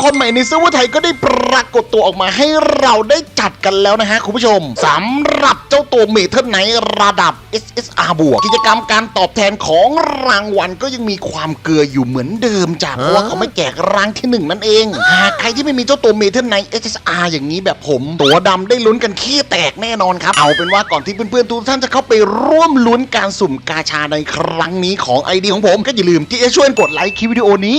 ละครใหม่ในเซิร์ฟเวอร์ไทยก็ได้ปรากฏตัวออกมาให้เราได้จัดกันแล้วนะฮะคุณผู้ชมสำหรับเจ้าตัวเมทัลไนระดับ SSR บวกกิจกรรมการตอบแทนของรางวัลก็ยังมีความเกลืออยู่เหมือนเดิมจ้ะเพราะว่าเขาไม่แจกรางที่หนึ่งนั่นเองหากใครที่ไม่มีเจ้าตัวเมทัลไน SSR อย่างนี้แบบผม ตัวดำได้ลุ้นกันขี้แตกแน่นอนครับ เอาเป็นว่าก่อนที่เพื่อนๆทุกท่านจะเข้าไปร่วมลุ้นการสุ่มกาชาในครั้งนี้ของไอเดียของผมก็อย่าลืมที่จะช่วยกดไลค์คลิปวิดีโอนี้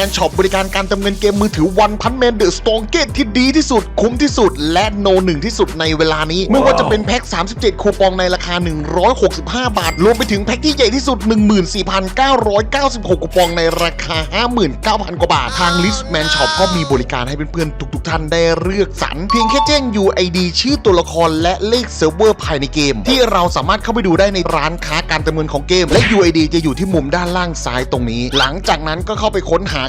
ลิสแมนช็อปบริการการเติมเงินเกมมือถือวันพันแมนเดอะสตองเกตที่ดีที่สุด คุ้มที่สุด และโนหนึ่งที่สุดในเวลานี้ ไม่ว่าจะเป็นแพ็ค 37 คูปองในราคา 165 บาท รวมไปถึงแพ็คที่ใหญ่ที่สุด 14,996 คูปองในราคา 59,000 กว่าบาท ทางลิสแมนช็อปก็มีบริการให้เพื่อนๆทุกๆท่านได้เลือกสรรเพียงแค่แจ้ง UID ชื่อตัวละครและเลขเซิร์ฟเวอร์ภายในเกม ที่เราสามารถเข้าไปดูได้ในร้านค้าการเติมเงินของเกม และ UID จะอยู่ที่มุมด้านล่างซ้ายตรงนี้ หลังจากนั้นก็เข้าไปค้นหา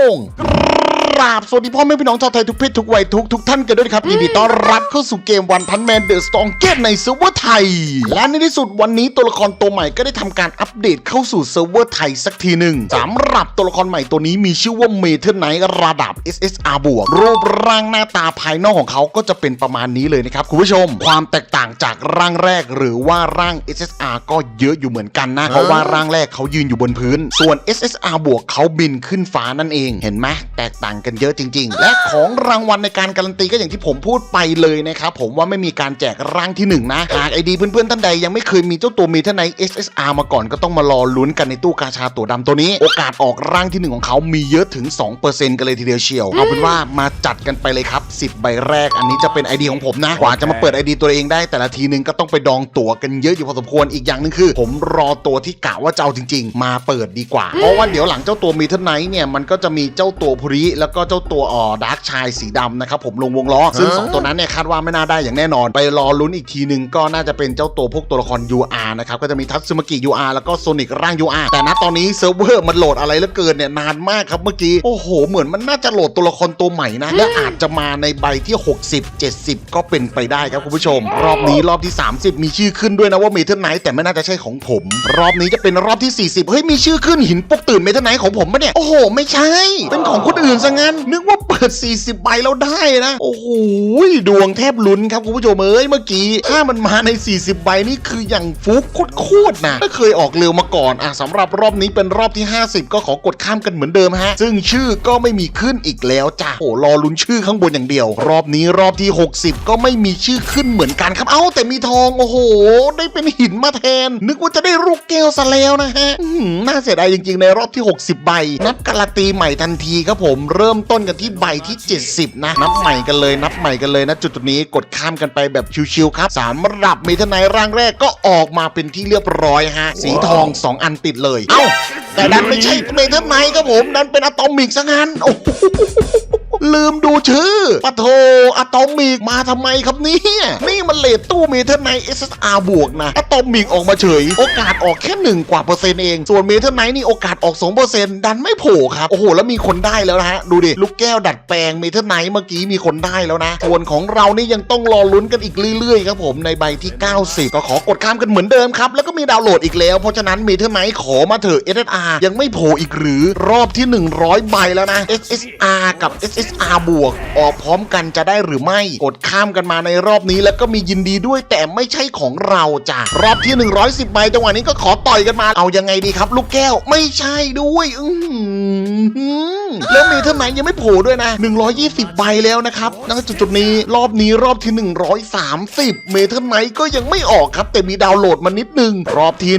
งก ราบสวัสดีพ่อแม่พี่น้องชาวไทยทุกเพศทุกวัยทุกทุกท่านกันด้วยนะครับยินดีต้อนรับเข้าสู่เกมวันพันแมนเดอะสตองเกตในเซิร์ฟเวอร์ไทย และในที่สุดวันนี้ตัวละครตัวใหม่ก็ได้ทำการอัปเดตเข้าสู่เซิร์ฟเวอร์ไทยสักทีหนึ่งสำหรับตัวละครใหม่ตัวนี้มีชื่อว่าเมเทอร์ไนระดับ SSR บวกรูปร่างหน้าตาภายนอกของเขาก็จะเป็นประมาณนี้เลยนะครับคุณผู้ชม ความแตกต่างจากร่างแรกหรือว่าร่าง SSR ก็เยอะอยู่เหมือนกันนะเพราะว่าร่างแรกเขายืนอยู่บนพื้น ส่วน SSR บวกเขาบินขึ้นฟ้านั่นเองเห็นไหมแตกต่างกันเยอะจริง ๆ และของรางวัลในการการันตีก็อย่างที่ผมพูดไปเลยนะครับผมว่าไม่มีการแจกร่างที่หนึ่งนะ หากไอดีเพื่อนๆท่านใดยังไม่เคยมีเจ้าตัวเมทัลไน SSR มาก่อนก็ต้องมารอลุ้นกันในตู้กาชาตัวดำตัวนี้ โอกาสออกร่างที่หนึ่งของเขามีเยอะถึง 2%กันเลยทีเดียวเชียว เอาเป็นว่ามาจัดกันไปเลยครับ 10 ใบแรก อันนี้จะเป็นไอดีของผมนะกว่าจะมาเปิดไอดีตัวเองได้แต่ละทีนึงก็ต้องไปดองตั๋วกันเยอะอยู่พอสมควรอีกอย่างหนึงคือ ผมรอตัวที่กะว่าจะเอาจริง ๆ มาเปิดดีกว่าเพราะว่าเดี๋ยวหลังเจ้าตัวมีเทนไนเนี่ยมันก็จะมีเจ้าตัวพุริแล้วก็เจ้าตัวอ่อดาร์กชายสีดำนะครับผมลงวงล้อซึ่งสองตัวนั้นเนี่ยคาดว่าไม่น่าได้อย่างแน่นอน ไปรอลุ้นอีกทีหนึ่งก็น่าจะเป็นเจ้าตัวพวกตัวละคร UR นะครับก็จะมีทัตสึมากิ UR แล้วก็โซนิกร่าง UR แต่ณตอนนี้เซิร์ฟเวอร์มันโหลดอะไรเหลือเกินเนี่ยนานมากครับเมื่อกี้โอ้โหเหมือนมันน่าจะโหลดตัวละครตัวใหม่นะและอาจจะมาในใบที่ 60 70 ก็เป็นไปได้ครับคุณผู้ชม รอบนี้รอบที่ 30 มีชื่อขึ้นด้วยนะว่าเมทัลไนท์แต่ไม่น่าจะใช่ของผม รอบนี้จะเป็นรอบที่ 40เฮ้ยมีชื่อขึ้นหินปกตื่นเมทัลไนท์ของผมปะเนี่ยโอ้โหไม่ใช่ เป็นของคนอื่นซะงั้นนึกว่า เปิด 40ใบแล้วได้นะ โอ้โหดวงแทบลุ้นครับคุณผู้ชมเอ้ยเมื่อกี้ ถ้ามันมาใน 40ใบนี่คืออย่างฟุกโคตรๆนะไม่เคยออกเร็วมาก่อนอะสำหรับรอบนี้เป็นรอบที่ 50 ก็ขอกดข้ามกันเหมือนเดิมฮะ ซึ่งชื่อก็ไม่มีขึ้นอีกแล้วจ้ะโอ้รอลุ้นชื่อข้างบนอย่างเดียว รอบนี้รอบที่ 60 ก็ไม่มีชื่อขึ้นเหมือนกันครับเอ้าแต่มีทองโอ้โห ได้เป็นหินมาแทน นึกว่าจะได้ลูกแก้วซะแล้วนะฮะน่าเสียดายจริงๆในรอบที่ 60 ใบ นับการันตีใหม่ทันทีครับผมเริ่มต้นกันที่ใบที่ 70 นะ นับใหม่กันเลยนับใหม่กันเลยนะ จุดๆนี้กดข้ามกันไปแบบชิวๆครับสำหรับเมทนายร่างแรกก็ออกมาเป็นที่เรียบร้อยฮะ สีทอง 2 อันติดเลย เอ้า แต่ดันไม่ใช่เมทัลไนท์ครับผมดันเป็นอะตอมิกซะงั้นโอ้โห ลืมดูชื่อปะโทอะตอมิกมาทำไมครับเนี่ยนี่มันเลทตู้เมทัลไนท์ SSR บวกนะอะตอมิกออกมาเฉย โอกาสออกแค่หนึ่งกว่าเปอร์เซ็นต์เอง ส่วนเมทัลไนนี่โอกาสออก2เปอร์เซ็นต์ดันไม่โผล่ครับ โอ้โห แล้วมีคนได้แล้วนะฮะ ดูดิ ลูกแก้วดัดแปลงเมทัลไนเมื่อกี้มีคนได้แล้วนะส่วนของเรานี่ยังต้องรอลุ้นกันอีกเรื่อยๆครับผมในใบที่ 90 ก็ขอกดข้ามกันเหมือนเดิมครับ แล้วก็มีดาวน์โหลดอีกแล้ว เพราะฉะนั้นเมทัลไนขอมาเถอะ SSR ยังไม่โผล่อีกหรือรอบที่ 100 ใบแล้วนะ SSR กับ SSR บวกออกพร้อมกันจะได้หรือไม่ กดข้ามกันมาในรอบนี้แล้วก็มียินดีด้วยแต่ไม่ใช่ของเราจ้ะรอบที่ 110ใบจังหวะนี้ก็ขอต่อยกันมาเอายังไงดีครับ ลูกแก้วไม่ใช่ด้วยอืแล้วเมทัลไนท์ยังไม่โผล่ด้วยนะ 120 ใบแล้วนะครับณจุดๆนี้รอบนี้รอบที่ 130 เมทัลไนท์ก็ยังไม่ออกครับ แต่มีดาวน์โหลดมานิดนึง รอบที่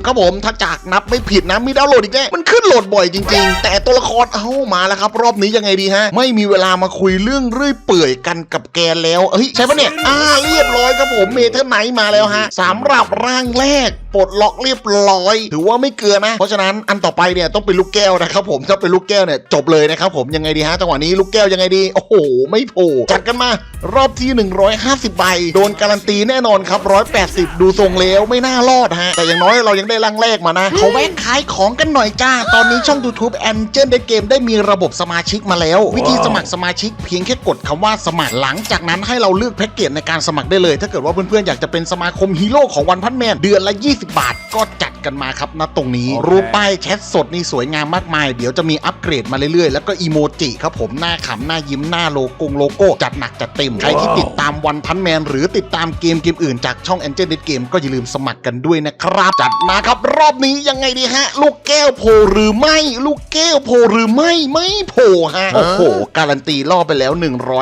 140 ครับผมถ้าจากนับไม่ผิดนะมีดาวน์โหลดอีกแน่มันขึ้นโหลดบ่อยจริง ๆ แต่ตัวละครเอ้ามาแล้วครับ รอบนี้ยังยังไงดีฮะ ไม่มีเวลามาคุยเรื่องเรื่อยเปื่อยกันกับแกแล้วเฮ้ยใช่ปะเนี่ยอ่าเรียบร้อยครับผมเมเทอร์ไนท์มาแล้วฮะสำหรับร่างแรก ปลดล็อกเรียบร้อย ถือว่าไม่เกลือนะ เพราะฉะนั้นอันต่อไปเนี่ยต้องเป็นลูกแก้วนะครับผมถ้าเป็นลูกแก้วเนี่ยจบเลยนะครับผมยังไงดีฮะจังหวะนี้ลูกแก้วยังไงดีโอ้โหไม่โผล่จัดกันมารอบที่ 150ใบโดนการันตีแน่นอนครับ180 ดูทรงแล้วไม่น่ารอดฮะแต่อย่างน้อยเรายังได้ร่างแรกมานะเขาแวะขายของกันหน่อยจ้า ตอนนี้ช่อง YouTube a n g e l เกมได้มีระบบสมาชิกมาแล้ว วิธีสมัครสมาชิกเพียงแค่กดคำว่าสมัครหลังจากนั้นให้เราเลือกแพ็กเกจในการสมัครได้เลย ถ้าเกิดว่าเพื่อนๆอยากจะเป็นสมาคมฮีโร่ของวันพันแมนเดือนละ20 บาทก็จัด กันมาครับณตรงนี้ รูปป้ายแชทสดนี่สวยงามมากมาย เดี๋ยวจะมีอัปเกรดมาเรื่อยๆ แล้วก็อีโมจิครับผมหน้าขำหน้ายิ้มหน้าโลโก้โลโก้จัดหนักจัดเต็ม ใครที่ติดตามวันพันแมน หรือติดตามเกมเกมอื่นจากช่อง Angel Net Game ก็อย่าลืมสมัครกันด้วยนะครับ จัดมาครับรอบนี้ยังไงดีฮะ ลูกแก้วโผล่หรือไม่ ลูกแก้วโผล่หรือไม่ไม่โผล่ฮะโอ้โหการันตีล่อไปแล้ว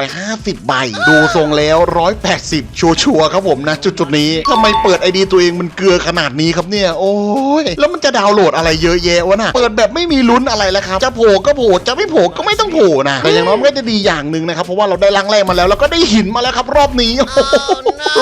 150 ใบ ดูทรงแล้ว 180 ชัวร์ๆครับผมนะ จุดๆนี้ทำไมเปิดไอดีตัวเองมันเกลือขนาดนี้ครับเนี่ยโอ้ยแล้วมันจะดาวน์โหลดอะไรเยอะแยะวะน่ะเปิดแบบไม่มีลุ้นอะไรแล้วครับจะโผล่ก็โผล่จะไม่โผล่ก็ไม่ต้องโผล่นะแต่อย่างน้อยมันก็จะดีอย่างหนึ่งนะครับเพราะว่าเราได้ลังแรกมาแล้วแล้วก็ได้หินมาแล้วครับรอบนี้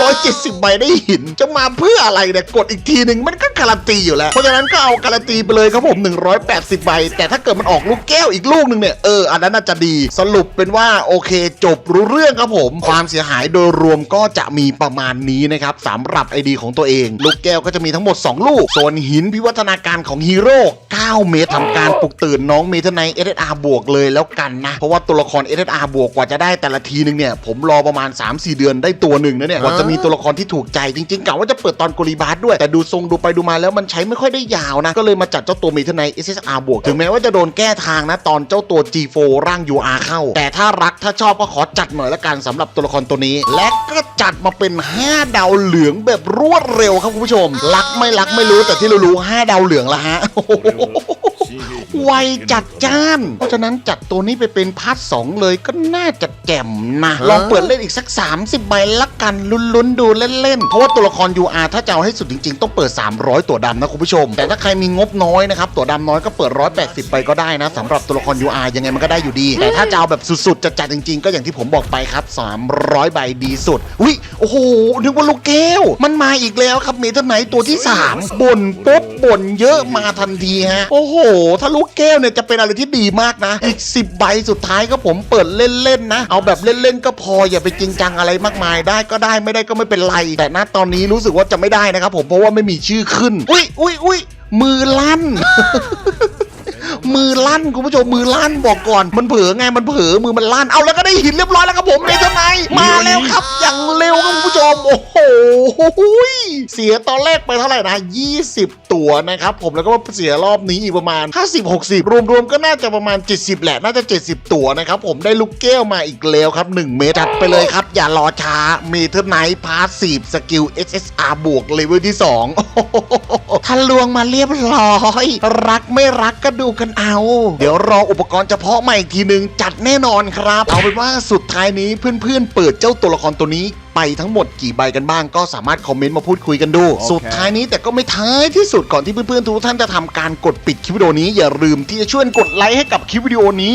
ร้อยเจ็ดสิบใบได้หิน จะมาเพื่ออะไรเนี่ยกดอีกทีหนึ่งมันก็การันตีอยู่แล้ว เพราะฉะนั้นก็เอาการันตีไปเลยครับผม 180 ใบ แต่ถ้าเกิดมันออกลูกแก้วอีกลูกหนึ่งเนี่ย เออ อันนั้นน่าจะดี สรุปเป็นว่าโอเค จบรู้เรื่องครับผม ความเสียหายโดยรวมก็จะมีประมาณนี้นะครับสำหรับไอดีของตัวเอง ลูกแก้วก็จะมีทั้งหมด 2 ลูก ส่วนหินพิวัฒนาการของฮีโร่9เมตรทำการปลุกตื่นน้องเมทไนเอสอาร์บวกเลยแล้วกันนะ เพราะว่าตัวละครเอสอาร์บวกกว่าจะได้แต่ละทีนึงเนี่ยผมรอประมาณ 3-4 เดือนได้ตัวหนึ่งนะเนี่ยกว่าจะมีตัวละครที่ถูกใจจริงๆกะว่าจะเปิดตอนโกลีบาร์ด้วย แต่ดูทรงดูไปดูมาแล้วมันใช้ไม่ค่อยได้ยาวนะ ก็เลยมาจัดเจ้าตัวเมทไนเอสอาร์บวก ถึงแม้ว่าจะโดนแก้ทางนะ ตอนเจ้าตัว G4 ร่าง UR เข้า แต่ถ้ารักถ้าชอบก็ขอจัดหน่อยละกันสำหรับตัวละครตัวนี้ และก็จัดมาเป็น 5 ดาวเหลืองแบบรวดเร็วครับคุณผู้ชม รักไม่รักไม่รู้แต่ที่รู้ๆ5ดาวเหลืองละฮะไวจัดจ้าน เพราะฉะนั้นจัดตัวนี้ไปเป็นพาร์ทสองเลยก็น่าจะแจ่มนะ ลองเปิดเล่นอีกสัก 30ใบละกันลุ้นๆดูเล่นๆ เพราะว่าตัวละคร UR ถ้าจะเอาให้สุดจริงๆ ต้องเปิด 300 ตัวดำนะคุณผู้ชม แต่ถ้าใครมีงบน้อยนะครับ ตัวดำน้อยก็เปิด 180 ไปก็ได้นะสำหรับตัวละคร UR ยังไงมันก็ได้อยู่ดี แต่ถ้าจะเอาแบบสุดๆจะจัดจริงๆ ก็อย่างที่ผมบอกไปครับ 300 ใบดีสุดอุ้ยโอ้โหนึกว่าลูกแก้ว มันมาอีกแล้วครับเมทัลไนท์ตัวที่สามบ่นปุ๊บบ่นเยอะมาทันทีฮะโอ้โห ถ้าลูกแก้วเนี่ยจะเป็นอะไรที่ดีมากนะ อีก 10 ใบสุดท้ายก็ผมเปิดเล่นๆนะ เอาแบบเล่นๆก็พออย่าไปจริงจังอะไรมากมายได้ก็ได้ไม่ได้ก็ไม่เป็นไร แต่ณตอนนี้รู้สึกว่าจะไม่ได้นะครับผมเพราะว่าไม่มีชื่อขึ้น อุ้ยอุ้ยอุ้ยมือลั่นมือลั่นคุณผู้ชมมือลั่นบอกก่อนมันเผลอไงมันเผลอมือมันลั่นเอาแล้วก็ได้หินเรียบร้อยแล้วครับผมในทนายมาแล้วครับ อย่างเร็วครับคุณผู้ชมโอ้โห เสียตอนแรกไปเท่าไหร่นะ 20 ตัวนะครับผมแล้วก็เสียรอบนี้อีกประมาณ 50-60 รวมๆ ก็น่าจะประมาณ 70 แหละ น่าจะ 70 ตัวนะครับผมได้ลูกแก้วมาอีกแล้วครับ 1 เมตรจัดไปเลยครับ อย่ารอช้าเมเทอร์ไนท์พาสซีฟสกิล SSR บวกเลเวลที่ 2ทะลวงมาเรียบร้อย รักไม่รักก็ดูกันเอา เดี๋ยวรออุปกรณ์เฉพาะใหมาอีกทีหนึ่งจัดแน่นอนครับ เอาเป็นว่าสุดท้ายนี้เพื่อนๆเปิดเจ้าตัวละครตัวนี้ไปทั้งหมดกี่ใบกันบ้างก็สามารถคอมเมนต์มาพูดคุยกันดู สุดท้ายนี้แต่ก็ไม่ท้ายที่สุดก่อนที่เพื่อนๆทุกท่านจะทำการกดปิดคลิปวิดีโอนี้อย่าลืมที่จะช่วยกดไลค์ให้กับคลิปวิดีโอนี้